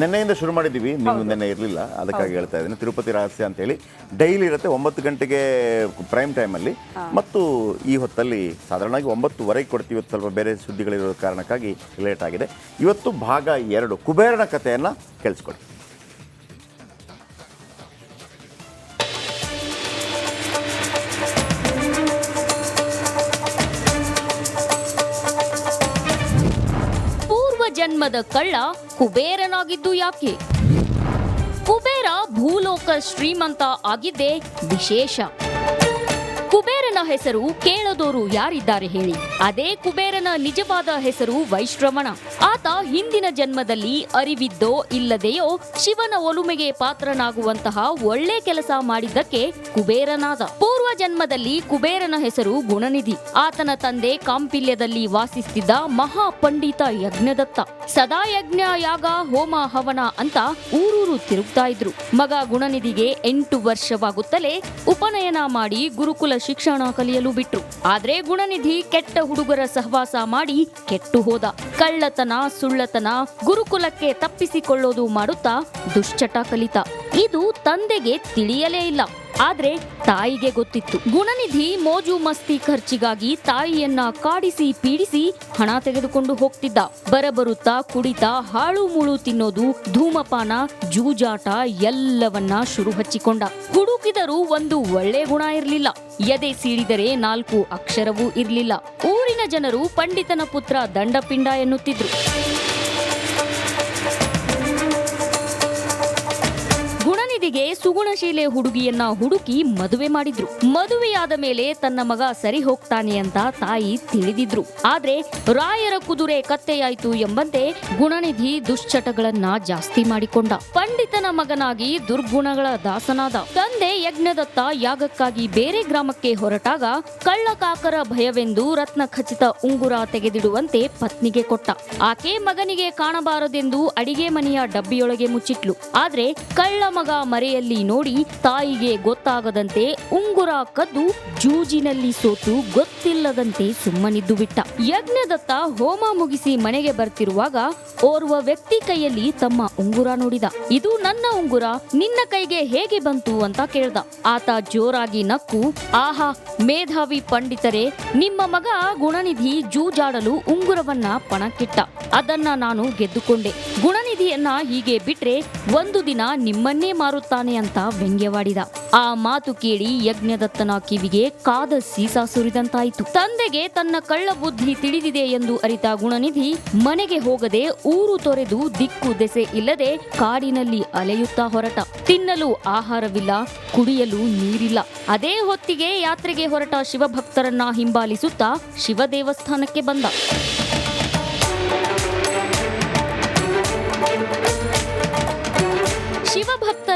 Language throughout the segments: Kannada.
ನಿನ್ನೆಯಿಂದ ಶುರು ಮಾಡಿದ್ದೀವಿ ನೀವು ನಿನ್ನೆ ಇರಲಿಲ್ಲ ಅದಕ್ಕಾಗಿ ಹೇಳ್ತಾ ಇದ್ದೀನಿ. ತಿರುಪತಿ ರಹಸ್ಯ ಅಂತೇಳಿ. ಡೈಲಿ ಇರುತ್ತೆ ಒಂಬತ್ತು ಗಂಟೆಗೆ ಪ್ರೈಮ್ ಟೈಮಲ್ಲಿ ಮತ್ತು ಈ ಹೊತ್ತಲ್ಲಿ ಸಾಧಾರಣವಾಗಿ ಒಂಬತ್ತುವರೆಗೆ ಕೊಡ್ತೀವಿ ಇವತ್ತು ಸ್ವಲ್ಪ ಬೇರೆ ಸುದ್ದಿಗಳಿರೋ ಕಾರಣಕ್ಕಾಗಿ ಲೇಟ್ ಆಗಿದೆ. ಇವತ್ತು ಭಾಗ ಎರಡು ಕುಬೇರನ ಕಥೆಯನ್ನು ಕೇಳಿಸ್ಕೊಡಿ ಪೂರ್ವ ಜನ್ಮದ ಕಳ್ಳ ಕುಬೇರನಾಗಿದ್ದು ಯಾಕೆ? ಕುಬೇರ ಭೂಲೋಕ ಶ್ರೀಮಂತ ಆಗಿದ್ದೇ ವಿಶೇಷ. ಕುಬೇರನ ಹೆಸರು ಕೇಳದೋರು ಯಾರಿದ್ದಾರೆ ಹೇಳಿ. ಅದೇ ಕುಬೇರನ ನಿಜವಾದ ಹೆಸರು ವೈಶ್ರವಣ. ಆತ ಹಿಂದಿನ ಜನ್ಮದಲ್ಲಿ ಅರಿವಿದ್ದೋ ಇಲ್ಲದೆಯೋ ಶಿವನ ಒಲುಮೆಗೆ ಪಾತ್ರನಾಗುವಂತಹ ಒಳ್ಳೆ ಕೆಲಸ ಮಾಡಿದ್ದಕ್ಕೆ ಕುಬೇರನಾದ. ಪೂರ್ವ ಜನ್ಮದಲ್ಲಿ ಕುಬೇರನ ಹೆಸರು ಗುಣನಿಧಿ. ಆತನ ತಂದೆ ಕಾಂಪಿಲ್ಯದಲ್ಲಿ ವಾಸಿಸುತ್ತಿದ್ದ ಮಹಾಪಂಡಿತ ಯಜ್ಞದತ್ತ. ಸದಾ ಯಜ್ಞ ಯಾಗ ಹೋಮ ಹವನ ಅಂತ ಊರೂರು ತಿರುಗ್ತಾ ಇದ್ರು. ಮಗ ಗುಣನಿಧಿಗೆ ಎಂಟು ವರ್ಷವಾಗುತ್ತಲೇ ಉಪನಯನ ಮಾಡಿ ಗುರುಕುಲ ಶಿಕ್ಷಣ ಕಲಿಯಲು ಬಿಟ್ರು. ಆದ್ರೆ ಗುಣನಿಧಿ ಕೆಟ್ಟ ಹುಡುಗರ ಸಹವಾಸ ಮಾಡಿ ಕೆಟ್ಟು ಹೋದ. ಕಳ್ಳತನ, ಸುಳ್ಳತನ ಗುರುಕುಲಕ್ಕೆ ತಪ್ಪಿಸಿಕೊಳ್ಳೋದು ಮಾಡುತ್ತಾ ದುಶ್ಚಟ ಕಲಿತ. ಇದು ತಂದೆಗೆ ತಿಳಿಯಲೇ ಇಲ್ಲ. ಆದ್ರೆ ತಾಯಿಗೆ ಗೊತ್ತಿತ್ತು. ಗುಣನಿಧಿ ಮೋಜು ಮಸ್ತಿ ಖರ್ಚಿಗಾಗಿ ತಾಯಿಯನ್ನ ಕಾಡಿಸಿ ಪೀಡಿಸಿ ಹಣ ತೆಗೆದುಕೊಂಡು ಹೋಗ್ತಿದ್ದ. ಬರಬರುತ್ತಾ ಕುಡಿತ ಹಾಳು ಮುಳು ತಿನ್ನೋದು ಧೂಮಪಾನ ಜೂಜಾಟ ಎಲ್ಲವನ್ನ ಶುರು ಹಚ್ಚಿಕೊಂಡ. ಹುಡುಕಿದರೂ ಒಂದು ಒಳ್ಳೆ ಗುಣ ಇರಲಿಲ್ಲ. ಎದೆ ಸೀಳಿದರೆ ನಾಲ್ಕು ಅಕ್ಷರವೂ ಇರಲಿಲ್ಲ. ಊರಿನ ಜನರು ಪಂಡಿತನ ಪುತ್ರ ದಂಡಪಿಂಡ ಎನ್ನುತ್ತಿದ್ರು. ಸುಗುಣಶೀಲೆ ಹುಡುಗಿಯನ್ನ ಹುಡುಕಿ ಮದುವೆ ಮಾಡಿದ್ರು. ಮದುವೆಯಾದ ಮೇಲೆ ತನ್ನ ಮಗ ಸರಿ ಹೋಗ್ತಾನೆ ಅಂತ ತಾಯಿ ತಿಳಿದಿದ್ರು. ಆದ್ರೆ ರಾಯರ ಕುದುರೆ ಕತ್ತೆಯಾಯ್ತು ಎಂಬಂತೆ ಗುಣನಿಧಿ ದುಶ್ಚಟಗಳನ್ನ ಜಾಸ್ತಿ ಮಾಡಿಕೊಂಡ. ಪಂಡಿತನ ಮಗನಾಗಿ ದುರ್ಗುಣಗಳ ದಾಸನಾದ. ತಂದೆ ಯಜ್ಞದತ್ತ ಯಾಗಕ್ಕಾಗಿ ಬೇರೆ ಗ್ರಾಮಕ್ಕೆ ಹೊರಟಾಗ ಕಳ್ಳಕಾಕರ ಭಯವೆಂದು ರತ್ನ ಖಚಿತ ಉಂಗುರ ತೆಗೆದಿಡುವಂತೆ ಪತ್ನಿಗೆ ಕೊಟ್ಟ. ಆಕೆ ಮಗನಿಗೆ ಕಾಣಬಾರದೆಂದು ಅಡಿಗೆ ಮನೆಯ ಡಬ್ಬಿಯೊಳಗೆ ಮುಚ್ಚಿಟ್ಲು. ಆದ್ರೆ ಕಳ್ಳ ಮಗ ಮರೆಯಲ್ಲಿ ನೋಡಿ ತಾಯಿಗೆ ಗೊತ್ತಾಗದಂತೆ ಉಂಗುರ ಕದ್ದು ಜೂಜಿನಲ್ಲಿ ಸೋತು ಗೊತ್ತಿಲ್ಲದಂತೆ ಸುಮ್ಮನಿದ್ದು ಬಿಟ್ಟ ಯಜ್ಞದತ್ತ ಹೋಮ ಮುಗಿಸಿ ಮನೆಗೆ ಬರ್ತಿರುವಾಗ ಓರ್ವ ವ್ಯಕ್ತಿ ಕೈಯಲ್ಲಿ ತಮ್ಮ ಉಂಗುರ ನೋಡಿದ. ಇದು ನನ್ನ ಉಂಗುರ, ನಿನ್ನ ಕೈಗೆ ಹೇಗೆ ಬಂತು ಅಂತ ಕೇಳ್ದ. ಆತ ಜೋರಾಗಿ ನಕ್ಕು, ಆಹಾ, ಮೇಧಾವಿ ಪಂಡಿತರೇ, ನಿಮ್ಮ ಮಗ ಗುಣನಿಧಿ ಜೂಜಾಡಲು ಉಂಗುರವನ್ನ ಪಣಕ್ಕಿಟ್ಟ. ಅದನ್ನ ನಾನು ಗೆದ್ದುಕೊಂಡೆ. ಗುಣನಿಧಿಯನ್ನ ಹೀಗೆ ಬಿಟ್ರೆ ಒಂದು ದಿನ ನಿಮ್ಮನ್ನೇ ಮಾರುತ್ತಾನೆ ಅಂತ ವ್ಯಂಗ್ಯವಾಡಿದ. ಆ ಮಾತು ಕೇಳಿ ಯಜ್ಞದತ್ತನ ಕಿವಿಗೆ ಕಾದ ಸೀಸ ಸುರಿದಂತಾಯಿತು. ತಂದೆಗೆ ತನ್ನ ಕಳ್ಳ ಬುದ್ಧಿ ತಿಳಿದಿದೆ ಎಂದು ಅರಿತ ಗುಣನಿಧಿ ಮನೆಗೆ ಹೋಗದೆ ಊರು ತೊರೆದು ದಿಕ್ಕು ದೆಸೆ ಇಲ್ಲದೆ ಕಾಡಿನಲ್ಲಿ ಅಲೆಯುತ್ತಾ ಹೊರಟ. ತಿನ್ನಲು ಆಹಾರವಿಲ್ಲ, ಕುಡಿಯಲು ನೀರಿಲ್ಲ. ಅದೇ ಹೊತ್ತಿಗೆ ಯಾತ್ರೆಗೆ ಹೊರಟ ಶಿವಭಕ್ತರನ್ನ ಹಿಂಬಾಲಿಸುತ್ತಾ ಶಿವ ದೇವಸ್ಥಾನಕ್ಕೆ ಬಂದ.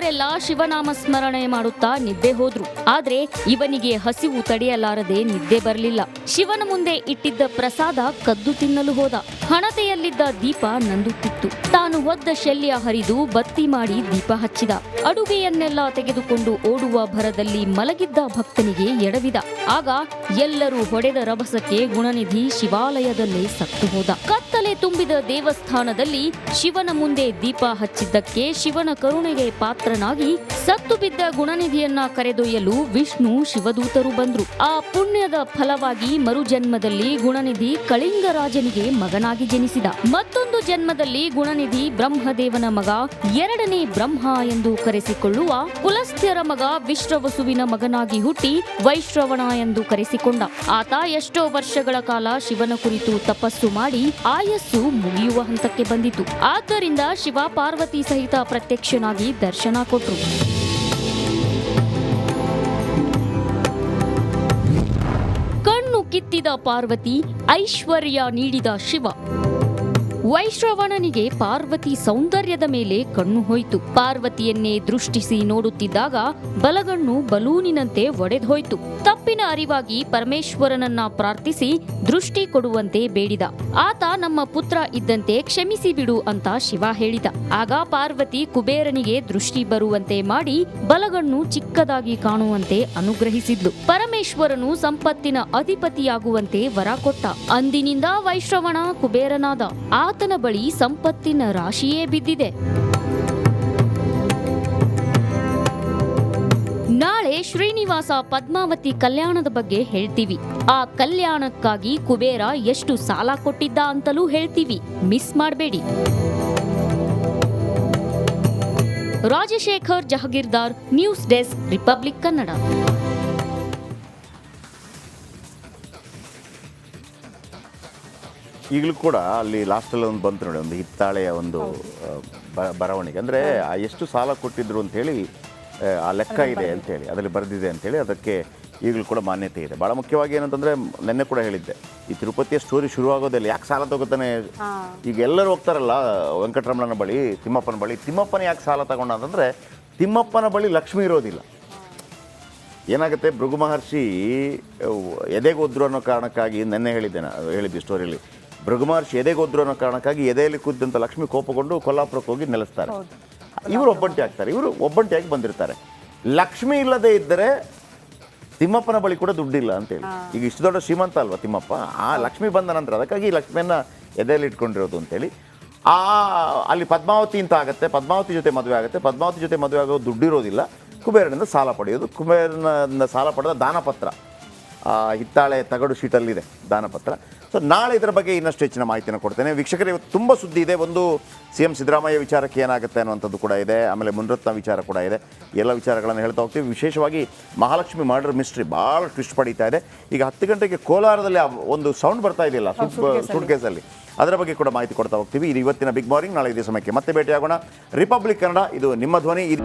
ಶಿವಭಕ್ತರೆಲ್ಲ ಶಿವನಾಮ ಸ್ಮರಣೆ ಮಾಡುತ್ತಾ ನಿದ್ದೆ ಹೋದ್ರು. ಆದ್ರೆ ಇವನಿಗೆ ಹಸಿವು ತಡೆಯಲಾರದೆ ನಿದ್ದೆ ಬರಲಿಲ್ಲ. ಶಿವನ ಮುಂದೆ ಇಟ್ಟಿದ್ದ ಪ್ರಸಾದ ಕದ್ದು ತಿನ್ನಲು ಹೋದ. ಹಣತೆಯಲ್ಲಿದ್ದ ದೀಪ ನಂದುತ್ತಿತ್ತು. ತಾನು ಹೊದ್ದ ಶಲ್ಯ ಹರಿದು ಬತ್ತಿ ಮಾಡಿ ದೀಪ ಹಚ್ಚಿದ. ಅಡುಗೆಯನ್ನೆಲ್ಲ ತೆಗೆದುಕೊಂಡು ಓಡುವ ಭರದಲ್ಲಿ ಮಲಗಿದ್ದ ಭಕ್ತನಿಗೆ ಎಡವಿದ. ಆಗ ಎಲ್ಲರೂ ಹೊಡೆದ ರಭಸಕ್ಕೆ ಗುಣನಿಧಿ ಶಿವಾಲಯದಲ್ಲೇ ಸತ್ತು ಹೋದ. ಕತ್ತಲೆ ತುಂಬಿದ ದೇವಸ್ಥಾನದಲ್ಲಿ ಶಿವನ ಮುಂದೆ ದೀಪ ಹಚ್ಚಿದ್ದಕ್ಕೆ ಶಿವನ ಕರುಣೆಗೆ ಪಾತ್ರನಾಗಿ ಸತ್ತು ಬಿದ್ದ ಗುಣನಿಧಿಯನ್ನ ಕರೆದೊಯ್ಯಲು ವಿಷ್ಣು ಶಿವದೂತರು ಬಂದ್ರು. ಆ ಪುಣ್ಯದ ಫಲವಾಗಿ ಮರುಜನ್ಮದಲ್ಲಿ ಗುಣನಿಧಿ ಕಳಿಂಗರಾಜನಿಗೆ ಮಗನಾಗಿ ಜನಿಸಿದ. ಮತ್ತೊಂದು ಜನ್ಮದಲ್ಲಿ ಗುಣನಿಧಿ ಬ್ರಹ್ಮದೇವನ ಮಗ ಎರಡನೇ ಬ್ರಹ್ಮ ಎಂದು ಕರೆಸಿಕೊಳ್ಳುವ ಕುಲಸ್ಥ್ಯರ ಮಗ ವಿಶ್ರವಸುವಿನ ಮಗನಾಗಿ ಹುಟ್ಟಿ ವೈಶ್ರವಣ ಎಂದು ಕರೆಸಿಕೊಂಡ. ಆತ ಎಷ್ಟೋ ವರ್ಷಗಳ ಕಾಲ ಶಿವನ ಕುರಿತು ತಪಸ್ಸು ಮಾಡಿ ಆಯಸ್ಸು ಮುಗಿಯುವ ಹಂತಕ್ಕೆ ಬಂದಿತು. ಆದ್ದರಿಂದ ಶಿವ ಪಾರ್ವತಿ ಸಹಿತ ಪ್ರತ್ಯಕ್ಷನಾಗಿ ದರ್ಶನ ಕೊಟ್ರು. ಕಣ್ಣು ಕಿತ್ತಿದ ಪಾರ್ವತಿ ಐಶ್ವರ್ಯ ನೀಡಿದ ಶಿವ. ವೈಶ್ರವಣನಿಗೆ ಪಾರ್ವತಿ ಸೌಂದರ್ಯದ ಮೇಲೆ ಕಣ್ಣು ಹೋಯಿತು. ಪಾರ್ವತಿಯನ್ನೇ ದೃಷ್ಟಿಸಿ ನೋಡುತ್ತಿದ್ದಾಗ ಬಲಗಣ್ಣು ಬಲೂನಿನಂತೆ ಒಡೆದೋಯ್ತು. ತಪ್ಪಿನ ಅರಿವಾಗಿ ಪರಮೇಶ್ವರನನ್ನ ಪ್ರಾರ್ಥಿಸಿ ದೃಷ್ಟಿ ಕೊಡುವಂತೆ ಬೇಡಿದ. ಆತ ನಮ್ಮ ಪುತ್ರ ಇದ್ದಂತೆ ಕ್ಷಮಿಸಿ ಬಿಡು ಅಂತ ಶಿವ ಹೇಳಿದ. ಆಗ ಪಾರ್ವತಿ ಕುಬೇರನಿಗೆ ದೃಷ್ಟಿ ಬರುವಂತೆ ಮಾಡಿ ಬಲಗಣ್ಣು ಚಿಕ್ಕದಾಗಿ ಕಾಣುವಂತೆ ಅನುಗ್ರಹಿಸಿದ್ಲು. ಪರಮೇಶ್ವರನು ಸಂಪತ್ತಿನ ಅಧಿಪತಿಯಾಗುವಂತೆ ವರ ಕೊಟ್ಟ. ಅಂದಿನಿಂದ ವೈಶ್ರವಣ ಕುಬೇರನಾದ ಆತ ಆತನ ಬಳಿ ಸಂಪತ್ತಿನ ರಾಶಿಯೇ ಬಿದ್ದಿದೆ. ನಾಳೆ ಶ್ರೀನಿವಾಸ ಪದ್ಮಾವತಿ ಕಲ್ಯಾಣದ ಬಗ್ಗೆ ಹೇಳ್ತೀವಿ. ಆ ಕಲ್ಯಾಣಕ್ಕಾಗಿ ಕುಬೇರ ಎಷ್ಟು ಸಾಲ ಕೊಟ್ಟಿದ್ದ ಅಂತಲೂ ಹೇಳ್ತೀವಿ. ಮಿಸ್ ಮಾಡಬೇಡಿ. Rajashekhar Jahagirdar, news desk, republic Kannada. ಈಗಲೂ ಕೂಡ ಅಲ್ಲಿ ಲಾಸ್ಟಲ್ಲಿ ಒಂದು ಬಂತು ನೋಡಿ ಒಂದು ಹಿತ್ತಾಳೆಯ ಒಂದು ಬರವಣಿಗೆ. ಅಂದರೆ ಎಷ್ಟು ಸಾಲ ಕೊಟ್ಟಿದ್ರು ಅಂತೇಳಿ ಆ, ಆ ಲೆಕ್ಕ ಇದೆ ಅಂತೇಳಿ ಅದರಲ್ಲಿ ಬರೆದಿದೆ ಅಂತೇಳಿ ಅದಕ್ಕೆ ಈಗಲೂ ಕೂಡ ಮಾನ್ಯತೆ ಇದೆ. ಭಾಳ ಮುಖ್ಯವಾಗಿ ಏನಂತಂದರೆ ನೆನ್ನೆ ಕೂಡ ಹೇಳಿದ್ದೆ ಈ ತಿರುಪತಿಯ ಸ್ಟೋರಿ ಶುರುವಾಗೋದಿಲ್ಲ ಯಾಕೆ ಸಾಲ ತಗೋತಾನೆ? ಈಗ ಎಲ್ಲರೂ ಹೋಗ್ತಾರಲ್ಲ ವೆಂಕಟರಮಣನ ಬಳಿ ತಿಮ್ಮಪ್ಪನ ಬಳಿ ತಿಮ್ಮಪ್ಪನ ಯಾಕೆ ಸಾಲ ತಗೊಂಡ ಅಂತಂದರೆ ತಿಮ್ಮಪ್ಪನ ಬಳಿ ಲಕ್ಷ್ಮಿ ಇರೋದಿಲ್ಲ. ಏನಾಗುತ್ತೆ ಭೃಗು ಮಹರ್ಷಿ ಎದೆಗೆ ಒದ್ರು ಅನ್ನೋ ಕಾರಣಕ್ಕಾಗಿ ನೆನ್ನೆ ಹೇಳಿದ್ದೆ ನಾನು ಹೇಳಿದ್ದೆ ಸ್ಟೋರಿಯಲ್ಲಿ ಭೃಗು ಮಹರ್ಷಿ ಎದೆಗೋದ್ರು ಅನ್ನೋ ಕಾರಣಕ್ಕಾಗಿ ಎದೆಯಲ್ಲಿ ಕೂತಿದ್ದಂಥ ಲಕ್ಷ್ಮಿ ಕೋಪಗೊಂಡು ಕೊಲ್ಲಾಪುರಕ್ಕೆ ಹೋಗಿ ನೆಲೆಸ್ತಾರೆ. ಇವರು ಒಬ್ಬಂಟಿ ಆಗ್ತಾರೆ. ಇವರು ಒಬ್ಬಂಟಿಯಾಗಿ ಬಂದಿರ್ತಾರೆ. ಲಕ್ಷ್ಮಿ ಇಲ್ಲದೆ ಇದ್ದರೆ ತಿಮ್ಮಪ್ಪನ ಬಳಿ ಕೂಡ ದುಡ್ಡಿಲ್ಲ ಅಂತೇಳಿ ಈಗ ಇಷ್ಟು ದೊಡ್ಡ ಶ್ರೀಮಂತ ಅಲ್ವಾ ತಿಮ್ಮಪ್ಪ? ಆ ಲಕ್ಷ್ಮಿ ಬಂದ ನಂತರ ಅದಕ್ಕಾಗಿ ಈ ಲಕ್ಷ್ಮಿಯನ್ನ ಎದೆಯಲ್ಲಿ ಇಟ್ಕೊಂಡಿರೋದು ಅಂತೇಳಿ ಆ ಅಲ್ಲಿ ಪದ್ಮಾವತಿ ಅಂತ ಆಗುತ್ತೆ. ಪದ್ಮಾವತಿ ಜೊತೆ ಮದುವೆ ಆಗುತ್ತೆ. ಪದ್ಮಾವತಿ ಜೊತೆ ಮದುವೆ ಆಗೋ ದುಡ್ಡಿರೋದಿಲ್ಲ. ಕುಬೇರನಿಂದ ಸಾಲ ಪಡೆಯೋದು. ಕುಬೇರನಿಂದ ಸಾಲ ಪಡೆದ ದಾನಪತ್ರ. ಹಿತ್ತಾಳೆ ತಗಡು ಶೀಟಲ್ಲಿದೆ ದಾನಪತ್ರ. ಸೊ ನಾಳೆ ಇದರ ಬಗ್ಗೆ ಇನ್ನಷ್ಟು ಹೆಚ್ಚಿನ ಮಾಹಿತಿಯನ್ನು ಕೊಡ್ತೇನೆ. ವೀಕ್ಷಕರೇ ಇವತ್ತು ತುಂಬ ಸುದ್ದಿ ಇದೆ. ಒಂದು ಸಿ ಎಂ ಸಿದ್ದರಾಮಯ್ಯ ವಿಚಾರಕ್ಕೆ ಏನಾಗುತ್ತೆ ಅನ್ನುವಂಥದ್ದು ಕೂಡ ಇದೆ. ಆಮೇಲೆ ಮುನ್ರತ್ನ ವಿಚಾರ ಕೂಡ ಇದೆ. ಎಲ್ಲ ವಿಚಾರಗಳನ್ನು ಹೇಳ್ತಾ ಹೋಗ್ತೀವಿ. ವಿಶೇಷವಾಗಿ ಮಹಾಲಕ್ಷ್ಮಿ ಮರ್ಡರ್ ಮಿಸ್ಟ್ರಿ ಭಾಳ ಟ್ವಿಸ್ಟ್ ಪಡೀತಾ ಇದೆ. ಈಗ ಹತ್ತು ಗಂಟೆಗೆ ಕೋಲಾರದಲ್ಲಿ ಒಂದು ಸೌಂಡ್ ಬರ್ತಾ ಇದೆಯಲ್ಲ ಸುಡ್ ಕೇಸಲ್ಲಿ. ಅದರ ಬಗ್ಗೆ ಕೂಡ ಮಾಹಿತಿ ಕೊಡ್ತಾ ಹೋಗ್ತೀವಿ. ಇದು ಇವತ್ತಿನ ಬಿಗ್ ಮಾರ್ನಿಂಗ್ ನಾಳೆ ಇದೇ ಸಮಯಕ್ಕೆ ಮತ್ತೆ ಭೇಟಿಯಾಗೋಣ. ರಿಪಬ್ಲಿಕ್ ಕನ್ನಡ ಇದು ನಿಮ್ಮ ಧ್ವನಿ. ಇದು